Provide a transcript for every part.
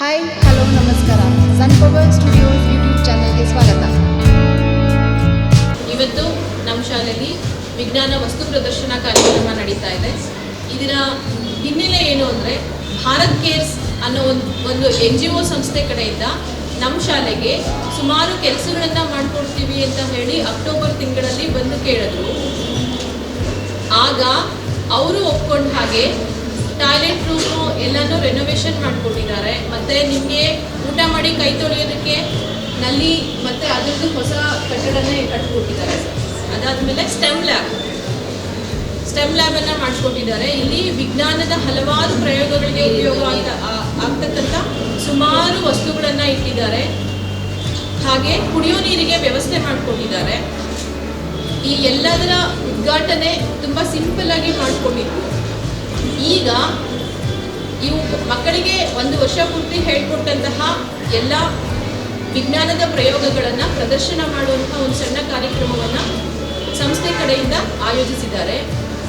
Hi hello ನಮಸ್ಕಾರ. Sun power YouTube ಚಾನಲ್ಗೆ ಸ್ವಾಗತ. ಇವತ್ತು ನಮ್ಮ ಶಾಲೆಯಲ್ಲಿ ವಿಜ್ಞಾನ ವಸ್ತು ಪ್ರದರ್ಶನ ಕಾರ್ಯಕ್ರಮ ನಡೀತಾ ಇದೆ. ಇದರ ಹಿನ್ನೆಲೆ ಏನು ಅಂದರೆ, ಭಾರತ್ ಕೇರ್ಸ್ ಅನ್ನೋ ಒಂದು ಒಂದು ಎನ್ ಜಿ ಒ ಸಂಸ್ಥೆ ಕಡೆಯಿಂದ ನಮ್ಮ ಶಾಲೆಗೆ ಸುಮಾರು ಕೆಲಸಗಳನ್ನು ಮಾಡಿಕೊಡ್ತೀವಿ ಅಂತ ಹೇಳಿ ಅಕ್ಟೋಬರ್ ತಿಂಗಳಲ್ಲಿ ಬಂದು ಕೇಳಿದ್ರು. ಆಗ ಅವರು ಒಪ್ಕೊಂಡ ಹಾಗೆ ಟಾಯ್ಲೆಟ್ ರೂಮು ಎಲ್ಲನೂ ರೆನೋವೇಷನ್ ಮಾಡ್ಕೊಂಡಿದ್ದಾರೆ. ಮತ್ತು ನಿಮಗೆ ಊಟ ಮಾಡಿ ಕೈ ತೊಳೆಯೋದಕ್ಕೆ ನಲ್ಲಿ ಮತ್ತು ಅದರದ್ದು ಹೊಸ ಕಟ್ಟಡನೇ ಕಟ್ಕೊಟ್ಟಿದ್ದಾರೆ ಅದಾದಮೇಲೆ ಸ್ಟೆಮ್ ಲ್ಯಾಬ್ ಸ್ಟೆಮ್ ಲ್ಯಾಬನ್ನು ಮಾಡಿಕೊಟ್ಟಿದ್ದಾರೆ ಇಲ್ಲಿ ವಿಜ್ಞಾನದ ಹಲವಾರು ಪ್ರಯೋಗಗಳಿಗೆ ಉಪಯೋಗ ಆಗ್ತಕ್ಕಂಥ ಸುಮಾರು ವಸ್ತುಗಳನ್ನು ಇಟ್ಟಿದ್ದಾರೆ. ಹಾಗೆ ಕುಡಿಯೋ ನೀರಿಗೆ ವ್ಯವಸ್ಥೆ ಮಾಡಿಕೊಟ್ಟಿದ್ದಾರೆ ಈ ಎಲ್ಲದರ ಉದ್ಘಾಟನೆ ತುಂಬ ಸಿಂಪಲ್ ಆಗಿ ಮಾಡಿಕೊಂಡಿದ್ರು. ಈಗ ಇವು ಮಕ್ಕಳಿಗೆ ಒಂದು ವರ್ಷ ಪೂರ್ತಿ ಹೇಳ್ಕೊಟ್ಟಂತಹ ಎಲ್ಲ ವಿಜ್ಞಾನದ ಪ್ರಯೋಗಗಳನ್ನು ಪ್ರದರ್ಶನ ಮಾಡುವಂತಹ ಒಂದು ಸಣ್ಣ ಕಾರ್ಯಕ್ರಮವನ್ನು ಸಂಸ್ಥೆ ಕಡೆಯಿಂದ ಆಯೋಜಿಸಿದ್ದಾರೆ.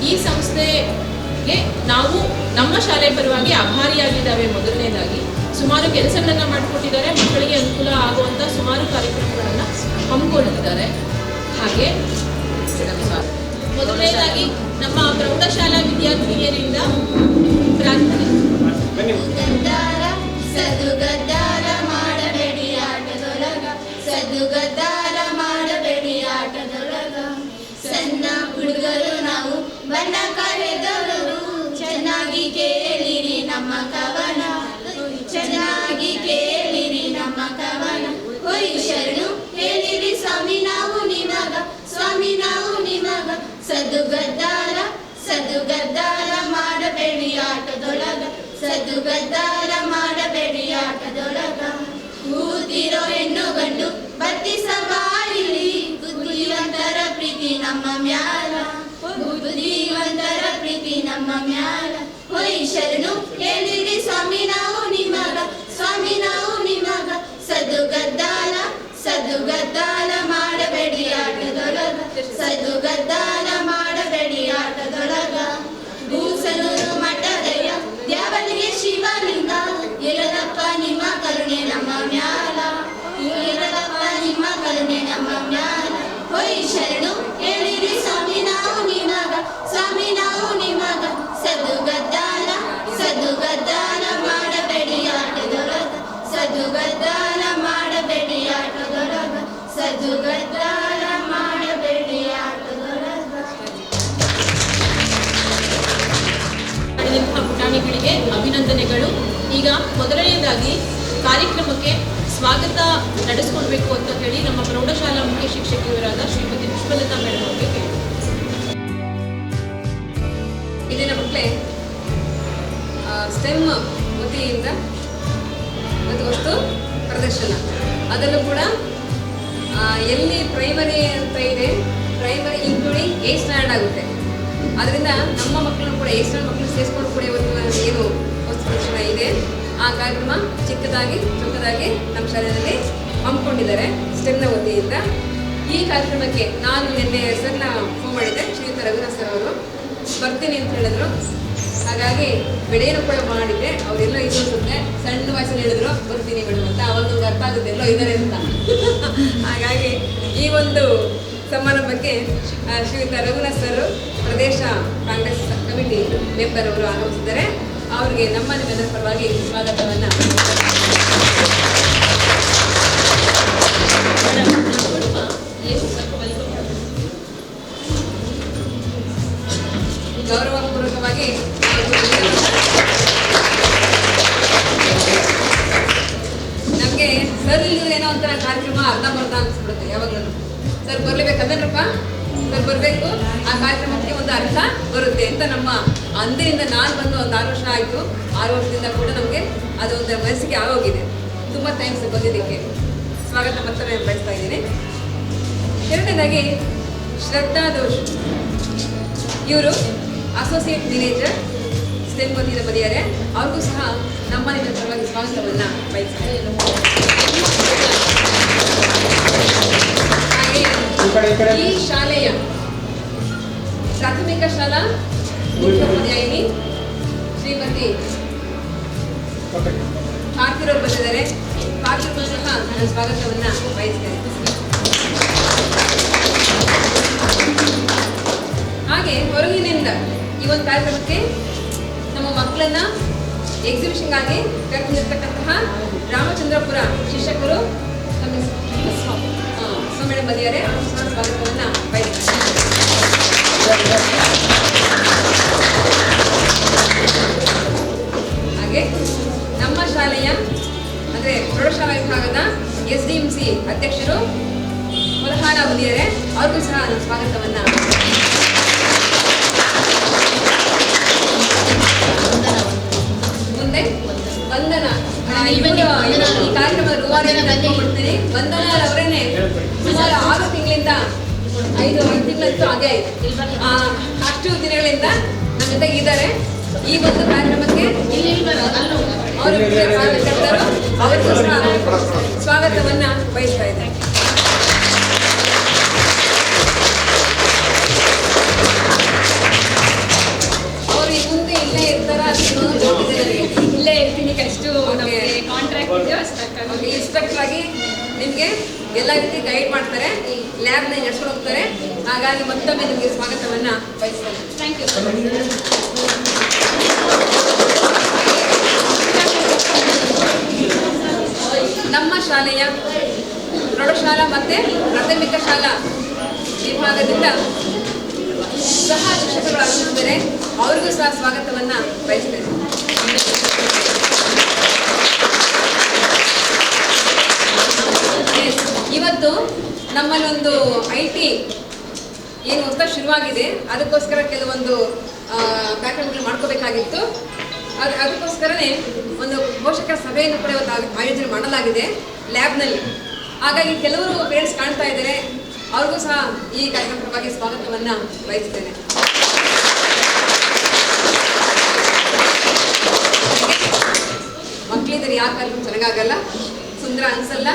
ಈ ಸಂಸ್ಥೆಗೆ ನಾವು ನಮ್ಮ ಶಾಲೆ ಪರವಾಗಿ ಆಭಾರಿಯಾಗಿದ್ದಾವೆ ಮೊದಲನೇದಾಗಿ. ಸುಮಾರು ಕೆಲಸಗಳನ್ನು ಮಾಡಿಕೊಟ್ಟಿದ್ದಾರೆ. ಮಕ್ಕಳಿಗೆ ಅನುಕೂಲ ಆಗುವಂಥ ಸುಮಾರು ಕಾರ್ಯಕ್ರಮಗಳನ್ನು ಹಮ್ಮಿಕೊಳ್ಳುತ್ತಿದ್ದಾರೆ ಹಾಗೆ ಮೊದಲನೇದಾಗಿ ನಮ್ಮ ಪ್ರೌಢಶಾಲಾ ವಿದ್ಯಾರ್ಥಿನಿಯರಿಂದ ಪ್ರಾರ್ಥನೆ. ಗದ್ದಾರ ಸದುಗದ್ದಾರ ಮಾಡಬೇಡಿ ಆಟದೊಳಗ. ಸದುಗದ್ದಾರ ಮಾಡಬೇಡಿ ಆಟದೊಳಗ. ಸಣ್ಣ ಹುಡುಗರು ನಾವು ಬಣ್ಣ ಕರೆದವರು ಸದುಗದ್ದಾರ ಸದುಗದ್ದಾರ ಮಾಡಬೇಡಿ ಆಟದೊಳಗ. ಸದುಗದ್ದಾರ ಮಾಡಬೇಡಿ ಆಟದೊಳಗ. ಕೂತಿರೋ ಹೆಣ್ಣು ಗಂಡು ಬತ್ತಿ ಸವಾಯಿಲಿ ಬುದ್ಧಿವಂತರ ಪ್ರೀತಿ ನಮ್ಮ ಮ್ಯಾಲ. ಬುದ್ಧಿವಂತರ ಪ್ರೀತಿ ನಮ್ಮ ಮ್ಯಾಲ. ಹೊಯ್ ಶರಣು, ಹೇಳಿರಿ ಸ್ವಾಮಿ ನಾವು ನಿಮಗ. ಸ್ವಾಮಿ ನಾವು ನಿಮಗ. ಸದುಗದ್ದಾರ ಸದುಗದ್ದಾರ ಮಾಡಬೇಡಿ ಆಟದೊಳಗ. ಸದುಗದ್ದಾರ ಆಟದೊಳಗ ಭೂಸನೂರು ಮಠದಯ್ಯ ದ್ಯಾವಲಿಗೆ ಶಿವಲಿಂಗ ಇರದಪ್ಪ ನಿಮ್ಮ ಕರುಣೆ ನಮ್ಮ ಮ್ಯಾಲ. ಇರದಪ್ಪ ನಿಮ್ಮ ಕರುಣೆ ನಮ್ಮ ಅಭಿನಂದನೆಗಳು. ಈಗ ಮೊದಲನೆಯದಾಗಿ ಕಾರ್ಯಕ್ರಮಕ್ಕೆ ಸ್ವಾಗತ ನಡೆಸ್ಕೊಳ್ಬೇಕು ಅಂತ ಹೇಳಿ ನಮ್ಮ ಪ್ರೌಢಶಾಲಾ ಮುಖ್ಯ ಶಿಕ್ಷಕಿಯವರಾದ ಶ್ರೀಮತಿ ಪುಷ್ಪಲತಾ ಮೇಡಮ್ ಅವರಿಗೆ ಕೇಳಿ ನಮ್ಮ ಮಕ್ಕಳೇ ಸ್ಟೆಮ್ ವತಿಯಿಂದ ಒಂದು ವಸ್ತು ಪ್ರದರ್ಶನ. ಅದನ್ನು ಕೂಡ ಎಲ್ಲಿ ಪ್ರೈಮರಿ ಅಂತ ಇದೆ ಪ್ರೈಮರಿ ಇನ್ಕ್ಲೂಡಿಂಗ್ ಏ ಸ್ಟ್ಯಾಂಡ್ ಆಗುತ್ತೆ. ಅದರಿಂದ ನಮ್ಮ ಮಕ್ಕಳನ್ನು ಕೂಡ ಎಷ್ಟು ಮಕ್ಕಳು ಸೇರಿಸ್ಕೊಂಡು ಕೂಡ ಇವತ್ತು ಏನು ವಸ್ತು ಇದೆ. ಆ ಕಾರ್ಯಕ್ರಮ ಚಿಕ್ಕದಾಗಿ ಚೊಕ್ಕದಾಗಿ ನಮ್ಮ ಶಾಲೆಯಲ್ಲಿ ಹಮ್ಮಿಕೊಂಡಿದ್ದಾರೆ ಸ್ಟೆಮ್ನ ವತಿಯಿಂದ. ಈ ಕಾರ್ಯಕ್ರಮಕ್ಕೆ ನಾನು ನಿನ್ನೆ ಸರ್ನ ಫೋನ್ ಮಾಡಿದ್ದೆ, ಶ್ರೀಯುತ ರಘುನಾಥ್ ಸರ್ ಅವರು. ಬರ್ತೀನಿ ಅಂತ ಹೇಳಿದ್ರು. ಹಾಗಾಗಿ ಬೆಳೆಯನ್ನು ಕೂಡ ಮಾಡಿದ್ದೆ. ಅವರೆಲ್ಲ ಇದು ಸುಮ್ಮನೆ ಸಣ್ಣ ವಯಸ್ಸಲ್ಲಿ ಹೇಳಿದ್ರು, ಬರ್ತೀನಿ ಮೇಡಮ್ ಅಂತ. ಅವಾಗ ನಮ್ಗೆ ಅರ್ಥ ಆಗುತ್ತೆ, ಎಲ್ಲೋ ಇದ್ದಾರೆ ಅಂತ. ಹಾಗಾಗಿ ಈ ಒಂದು ಸಮಾರಂಭಕ್ಕೆ ಶ್ರೀಯುತ ರಘುನಾಥ್ ಸರ್, ಪ್ರದೇಶ ಕಾಂಗ್ರೆಸ್ ಕಮಿಟಿ ಮೆಂಬರ್ ಅವರು ಆಗಮಿಸಿದ್ದಾರೆ ಅವರಿಗೆ ನಮ್ಮ ನಿಮ್ಮೆಲ್ಲರ ಪರವಾಗಿ ಸ್ವಾಗತವನ್ನು. ಗೌರವಪೂರ್ವಕವಾಗಿ ನಮಗೆ ಸರ್ ಇಲ್ಲಿದ್ರೆ ಏನೋ ಒಂಥರ ಕಾರ್ಯಕ್ರಮ ಅರ್ಧ ಬರ್ಧ ಅನಿಸ್ಬಿಡುತ್ತೆ ಯಾವಾಗಲೂ ಸರ್ ಬರ್ಲೇಬೇಕಂದ್ರಪ್ಪ ಸರ್, ಬರಬೇಕು? ಆ ಕಾರ್ಯಕ್ರಮಕ್ಕೆ ಒಂದು ಅರ್ಥ ಬರುತ್ತೆ ಅಂತ ನಮ್ಮ ಅಂದೆಯಿಂದ ನಾನು ಬಂದು ಒಂದು ಆರು ವರ್ಷ ಆಯಿತು. ಆರು ವರ್ಷದಿಂದ ಕೂಡ ನಮಗೆ ಅದು ಒಂದು ಮನಸ್ಸಿಗೆ ಆಗೋಗಿದೆ. ತುಂಬ ಥ್ಯಾಂಕ್ಸ್ ಬಂದಿದ್ದಕ್ಕೆ. ಸ್ವಾಗತ ಮತ್ತೊಮ್ಮೆ ಬಯಸ್ತಾ ಇದ್ದೀನಿ. ಎರಡನೇದಾಗಿ, ಶ್ರದ್ಧಾ ದೋಷ್. ಇವರು ಅಸೋಸಿಯೇಟ್ ಮ್ಯಾನೇಜರ್ ಸ್ಟೆಮ್ ಬಂದಿದ್ದ ಬರೆಯಾರೆ ಅವ್ರಿಗೂ ಸಹ ನಮ್ಮ ನಿಮ್ಮ ಪರವಾಗಿ ಸ್ವಾಗತವನ್ನು ಬಯಸ್ತಾರೆ ಈ ಶಾಲೆಯ ಪ್ರಾಥಮಿಕ ಶಾಲಾ ಮುಖ್ಯೋಪಾಧ್ಯಾಯಿನಿ ಶ್ರೀಮತಿ ಪಾರ್ಥಿರವರು ಬಂದಿದ್ದಾರೆ. ಪಾರ್ಥಿರವರು ಸಹ ನನ್ನ ಸ್ವಾಗತವನ್ನ ಬಯಸ್ತೇನೆ ಹಾಗೆ ಹೊರಗಿನಿಂದ ಈ ಒಂದು ಕಾರ್ಯಕ್ರಮಕ್ಕೆ ನಮ್ಮ ಮಕ್ಕಳನ್ನ ಎಕ್ಸಿಬಿಷನ್ಗಾಗಿ ಕರೆದಿರ್ತಕ್ಕಂತಹ ರಾಮಚಂದ್ರಪುರ ಶಿಕ್ಷಕರು ನಮ್ಮ ಸಮ್ಮೇಳನ ಬಂದಿದ್ದಾರೆ. ಸ್ವಾಗತವನ್ನ ಹಾಗೆ ನಮ್ಮ ಶಾಲೆಯ, ಅಂದರೆ ಪ್ರೌಢಶಾಲಾ ವಿಭಾಗದ ಎಸ್ ಡಿ ಎಂ ಸಿ ಅಧ್ಯಕ್ಷರು ಮುಲಹಾರ ಬಂದಿದ್ದಾರೆ. ಅವ್ರಿಗೂ ಸಹ ನಾನು ಸ್ವಾಗತವನ್ನ ಮುಂದೆ ವಂದನ. ಈ ಕಾರ್ಯಕ್ರಮದ ರೂಪಾಯಿ ಕರ್ಕೊಂಡ್ಬಿಡ್ತೀನಿ ವಂದನ ಅವರೇನೆ ಸುಮಾರು ಆರು ತಿಂಗಳಿಂದ ಐದು ತಿಂಗಳಂತೂ ಹಾಗೆ ಆಯ್ತು. ಅಷ್ಟು ದಿನಗಳಿಂದ ನಮ್ಮ ಜೊತೆಗೆ ಇದ್ದಾರೆ. ಈ ಒಂದು ಕಾರ್ಯಕ್ರಮಕ್ಕೆ ಅವರು ಅವರಿಗೂ ಸಹ ಸ್ವಾಗತವನ್ನ ಬಯಸ್ತಾ ಇದ್ದಾರೆ ಅವರು ಈ ಮುಂದೆ ಇಲ್ಲೇ ಇರ್ತಾರ ಇಲ್ಲೇ ಇರ್ತೀನಿ. ಎಷ್ಟು ನಮಗೆ ಕಾಂಟ್ರಾಕ್ಟ್ ಇನ್ಸ್ಪೆಕ್ಟರ್ ಆಗಿ ನಿಮಗೆ ಎಲ್ಲ ರೀತಿ ಗೈಡ್ ಮಾಡ್ತಾರೆ. ಲ್ಯಾಬ್ನ ನಡೆಸ್ಕೊಂಡು ಹೋಗ್ತಾರೆ. ಹಾಗಾಗಿ ಮತ್ತೊಮ್ಮೆ ನಿಮಗೆ ಸ್ವಾಗತವನ್ನ ಬಯಸ್ತೇನೆ. ಥ್ಯಾಂಕ್ ಯು ನಮ್ಮ ಶಾಲೆಯ ಪ್ರೌಢಶಾಲಾ ಮತ್ತೆ ಪ್ರಾಥಮಿಕ ಶಾಲಾ ವಿಭಾಗದಿಂದ ಸಹ ಶಿಕ್ಷಕರು ಆಗಮಿಸಿದ್ದಾರೆ ಅವ್ರಿಗೂ ಸಹ ಸ್ವಾಗತವನ್ನ ಬಯಸ್ತೇನೆ Yes, ಇವತ್ತು ನಮ್ಮಲ್ಲೊಂದು ಐ ಟಿ ಏನು ಹೊಸ ಶುರುವಾಗಿದೆ. ಅದಕ್ಕೋಸ್ಕರ ಕೆಲವೊಂದು ಕಾರ್ಯಕ್ರಮಗಳು ಮಾಡ್ಕೋಬೇಕಾಗಿತ್ತು. ಅದು, ಅದಕ್ಕೋಸ್ಕರನೇ ಒಂದು ಪೋಷಕರ ಸಭೆಯನ್ನು ಕೂಡ ಇವತ್ತು ಆಯೋ- ಆಯೋಜನೆ ಮಾಡಲಾಗಿದೆ ಲ್ಯಾಬ್ನಲ್ಲಿ. ಹಾಗಾಗಿ ಕೆಲವರು ಪೇರೆಂಟ್ಸ್ ಕಾಣ್ತಾ ಇದ್ದಾರೆ. ಅವ್ರಿಗೂ ಸಹ ಈ ಕಾರ್ಯಕ್ರಮವಾಗಿ ಸ್ವಾಗತವನ್ನು ಬಯಸ್ತೇನೆ. ಮಕ್ಕಳಿದ್ದಾರೆ ಯಾಕೆ ಕಾರ್ಯಕ್ರಮ ಚೆನ್ನಾಗಾಗಲ್ಲ ಸುಂದರ ಅನಿಸಲ್ಲ.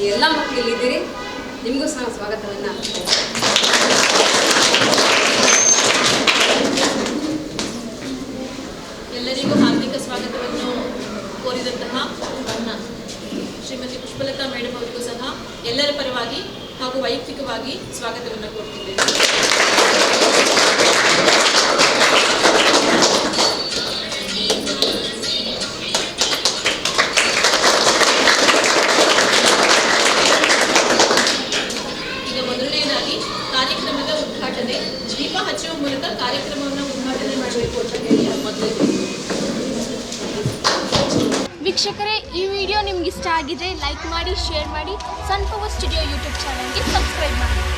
ಎಲ್ಲ ಮಕ್ಕಳು ನಿಮಗೂ ಸಹ ಸ್ವಾಗತವನ್ನು ಎಲ್ಲರಿಗೂ ಹಾರ್ದಿಕ ಸ್ವಾಗತವನ್ನು ಕೋರಿದಂತಹ ನಮ್ಮ ಶ್ರೀಮತಿ ಪುಷ್ಪಲತಾ ಮೇಡಮ್ ಅವರಿಗೂ ಸಹ ಎಲ್ಲರ ಪರವಾಗಿ ಹಾಗೂ ವೈಯಕ್ತಿಕವಾಗಿ ಸ್ವಾಗತವನ್ನು ಕೋರ್ತಿದ್ದೇನೆ. ಈ ವಿಡಿಯೋ ನಿಮ್ಗೆ ಇಷ್ಟ ಆಗಿದ್ರೆ ಲೈಕ್ ಮಾಡಿ ಶೇರ್ ಮಾಡಿ. ಸನ್ ಪವರ್ ಸ್ಟುಡಿಯೋ ಯೂಟ್ಯೂಬ್ ಚಾನಲ್ಗೆ ಸಬ್ಸ್ಕ್ರೈಬ್ ಮಾಡಿ.